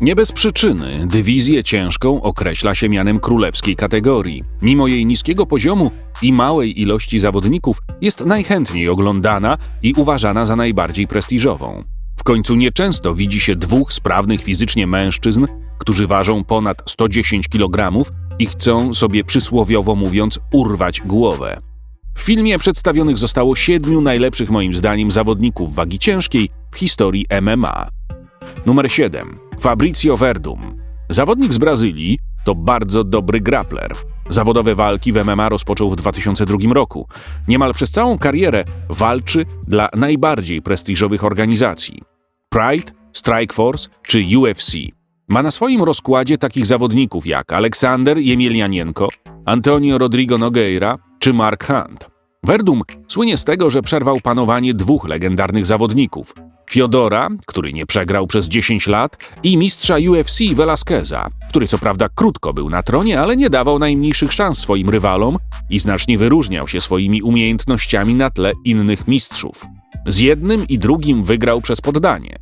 Nie bez przyczyny dywizję ciężką określa się mianem królewskiej kategorii. Mimo jej niskiego poziomu i małej ilości zawodników, jest najchętniej oglądana i uważana za najbardziej prestiżową. W końcu nieczęsto widzi się dwóch sprawnych fizycznie mężczyzn, którzy ważą ponad 110 kg i chcą sobie przysłowiowo mówiąc urwać głowę. W filmie przedstawionych zostało siedmiu najlepszych moim zdaniem zawodników wagi ciężkiej w historii MMA. Numer 7. Fabrizio Verdum. Zawodnik z Brazylii to bardzo dobry grappler. Zawodowe walki w MMA rozpoczął w 2002 roku. Niemal przez całą karierę walczy dla najbardziej prestiżowych organizacji. Pride, Strikeforce czy UFC. Ma na swoim rozkładzie takich zawodników jak Aleksander Jemielianienko, Antonio Rodrigo Nogueira czy Mark Hunt. Verdum słynie z tego, że przerwał panowanie dwóch legendarnych zawodników. Fiodora, który nie przegrał przez 10 lat, i mistrza UFC Velasqueza, który co prawda krótko był na tronie, ale nie dawał najmniejszych szans swoim rywalom i znacznie wyróżniał się swoimi umiejętnościami na tle innych mistrzów. Z jednym i drugim wygrał przez poddanie.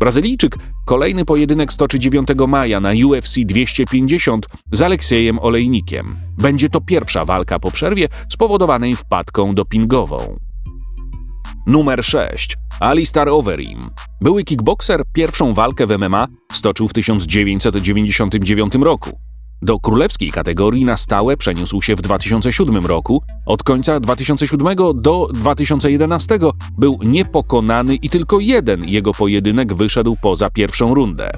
Brazylijczyk kolejny pojedynek stoczy 9 maja na UFC 250 z Aleksiejem Olejnikiem. Będzie to pierwsza walka po przerwie spowodowanej wpadką dopingową. Numer 6. Alistar Overeem. Były kickbokser pierwszą walkę w MMA stoczył w 1999 roku. Do królewskiej kategorii na stałe przeniósł się w 2007 roku. Od końca 2007 do 2011 był niepokonany i tylko jeden jego pojedynek wyszedł poza pierwszą rundę.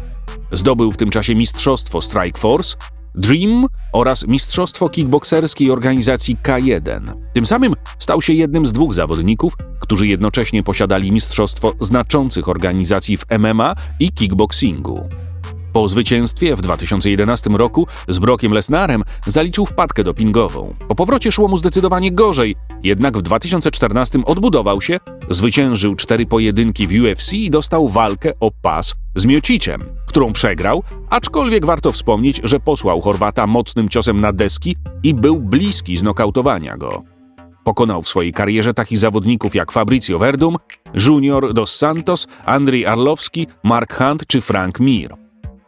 Zdobył w tym czasie mistrzostwo Strike Force, Dream oraz mistrzostwo kickbokserskiej organizacji K1. Tym samym stał się jednym z dwóch zawodników, którzy jednocześnie posiadali mistrzostwo znaczących organizacji w MMA i kickboxingu. Po zwycięstwie w 2011 roku z Brokiem Lesnarem zaliczył wpadkę dopingową. Po powrocie szło mu zdecydowanie gorzej, jednak w 2014 odbudował się, zwyciężył cztery pojedynki w UFC i dostał walkę o pas z Miociciem, którą przegrał, aczkolwiek warto wspomnieć, że posłał Chorwata mocnym ciosem na deski i był bliski znokautowania go. Pokonał w swojej karierze takich zawodników jak Fabrizio Verdum, Junior dos Santos, Andrzej Arlowski, Mark Hunt czy Frank Mir.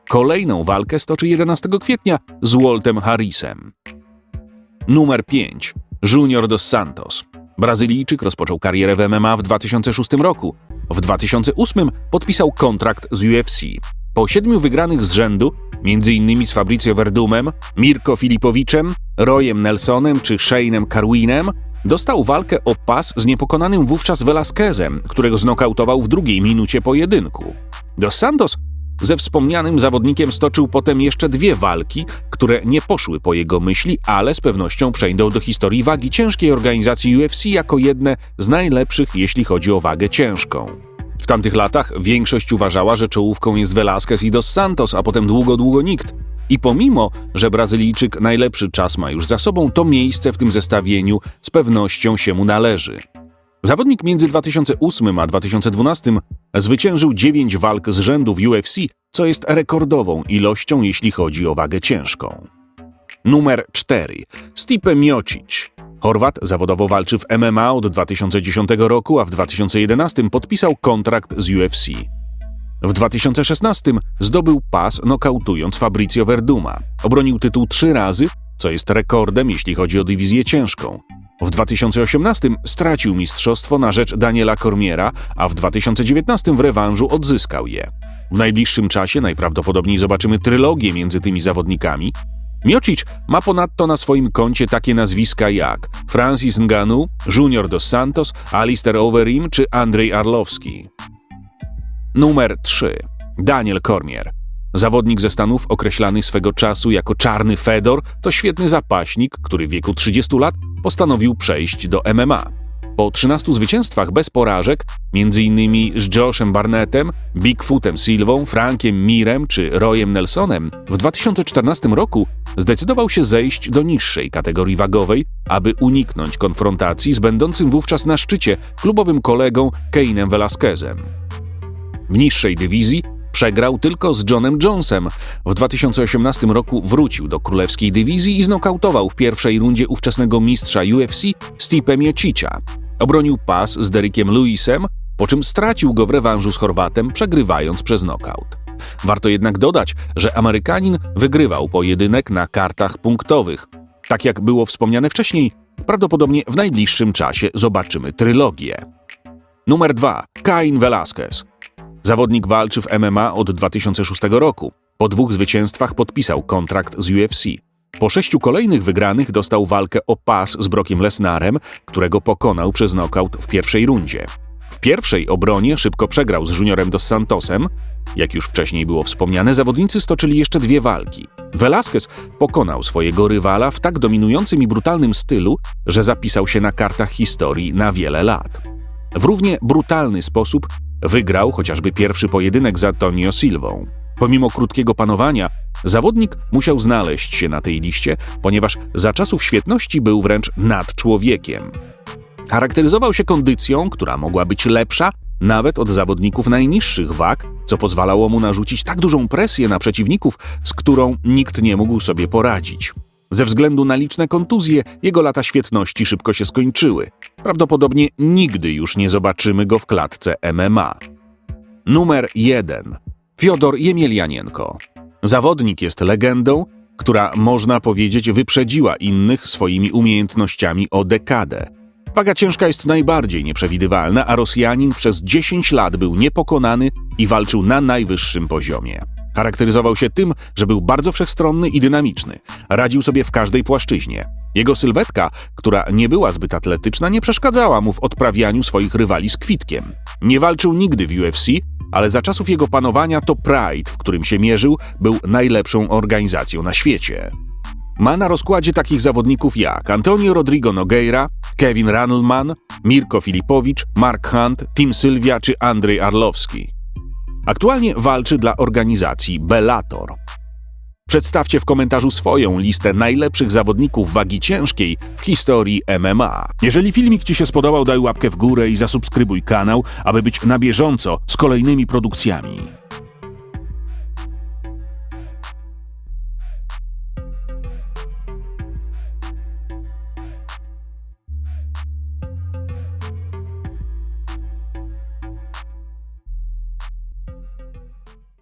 Kolejną walkę stoczy 11 kwietnia z Waltem Harrisem. Numer 5. Junior dos Santos. Brazylijczyk rozpoczął karierę w MMA w 2006 roku. W 2008 podpisał kontrakt z UFC. Po siedmiu wygranych z rzędu, m.in. z Fabrizio Verdumem, Mirko Filipowiczem, Royem Nelsonem czy Shane'em Carwinem, dostał walkę o pas z niepokonanym wówczas Velasquezem, którego znokautował w drugiej minucie pojedynku. Dos Santos ze wspomnianym zawodnikiem stoczył potem jeszcze dwie walki, które nie poszły po jego myśli, ale z pewnością przejdą do historii wagi ciężkiej organizacji UFC jako jedne z najlepszych, jeśli chodzi o wagę ciężką. W tamtych latach większość uważała, że czołówką jest Velasquez i Dos Santos, a potem długo, długo nikt. I pomimo, że Brazylijczyk najlepszy czas ma już za sobą, to miejsce w tym zestawieniu z pewnością się mu należy. Zawodnik między 2008 a 2012 zwyciężył 9 walk z rzędu w UFC, co jest rekordową ilością, jeśli chodzi o wagę ciężką. Numer 4. Stipe Miocic. Chorwat zawodowo walczy w MMA od 2010 roku, a w 2011 podpisał kontrakt z UFC. W 2016 zdobył pas nokautując Fabrizio Verduma. Obronił tytuł trzy razy, co jest rekordem, jeśli chodzi o dywizję ciężką. W 2018 stracił mistrzostwo na rzecz Daniela Cormiera, a w 2019 w rewanżu odzyskał je. W najbliższym czasie najprawdopodobniej zobaczymy trylogię między tymi zawodnikami. Miocic ma ponadto na swoim koncie takie nazwiska jak Francis Ngannou, Junior dos Santos, Alistair Overeem czy Andrzej Arlowski. Numer 3. Daniel Cormier. Zawodnik ze Stanów określany swego czasu jako czarny Fedor to świetny zapaśnik, który w wieku 30 lat postanowił przejść do MMA. Po 13 zwycięstwach bez porażek, m.in. z Joshem Barnettem, Bigfootem Silvą, Frankiem Mirem czy Royem Nelsonem, w 2014 roku zdecydował się zejść do niższej kategorii wagowej, aby uniknąć konfrontacji z będącym wówczas na szczycie klubowym kolegą Kane'em Velasquezem. W niższej dywizji Przegrał tylko z Johnem Jonesem. W 2018 roku wrócił do królewskiej dywizji i znokautował w pierwszej rundzie ówczesnego mistrza UFC Stipe Miocicia. Obronił pas z Derekiem Lewisem, po czym stracił go w rewanżu z Chorwatem, przegrywając przez knockout. Warto jednak dodać, że Amerykanin wygrywał pojedynek na kartach punktowych. Tak jak było wspomniane wcześniej, prawdopodobnie w najbliższym czasie zobaczymy trylogię. Numer 2. Cain Velasquez. Zawodnik walczy w MMA od 2006 roku. Po dwóch zwycięstwach podpisał kontrakt z UFC. Po sześciu kolejnych wygranych dostał walkę o pas z Brokiem Lesnarem, którego pokonał przez nokaut w pierwszej rundzie. W pierwszej obronie szybko przegrał z Juniorem dos Santosem. Jak już wcześniej było wspomniane, zawodnicy stoczyli jeszcze dwie walki. Velasquez pokonał swojego rywala w tak dominującym i brutalnym stylu, że zapisał się na kartach historii na wiele lat. W równie brutalny sposób wygrał chociażby pierwszy pojedynek z Antonio Silvą. Pomimo krótkiego panowania, zawodnik musiał znaleźć się na tej liście, ponieważ za czasów świetności był wręcz nad człowiekiem. Charakteryzował się kondycją, która mogła być lepsza nawet od zawodników najniższych wag, co pozwalało mu narzucić tak dużą presję na przeciwników, z którą nikt nie mógł sobie poradzić. Ze względu na liczne kontuzje, jego lata świetności szybko się skończyły. Prawdopodobnie nigdy już nie zobaczymy go w klatce MMA. Numer 1. Fiodor Jemielianienko. Zawodnik jest legendą, która można powiedzieć wyprzedziła innych swoimi umiejętnościami o dekadę. Waga ciężka jest najbardziej nieprzewidywalna, a Rosjanin przez 10 lat był niepokonany i walczył na najwyższym poziomie. Charakteryzował się tym, że był bardzo wszechstronny i dynamiczny. Radził sobie w każdej płaszczyźnie. Jego sylwetka, która nie była zbyt atletyczna, nie przeszkadzała mu w odprawianiu swoich rywali z kwitkiem. Nie walczył nigdy w UFC, ale za czasów jego panowania to Pride, w którym się mierzył, był najlepszą organizacją na świecie. Ma na rozkładzie takich zawodników jak Antonio Rodrigo Nogueira, Kevin Randleman, Mirko Filipowicz, Mark Hunt, Tim Sylwia czy Andrzej Arlowski. Aktualnie walczy dla organizacji Bellator. Przedstawcie w komentarzu swoją listę najlepszych zawodników wagi ciężkiej w historii MMA. Jeżeli filmik Ci się spodobał, daj łapkę w górę i zasubskrybuj kanał, aby być na bieżąco z kolejnymi produkcjami.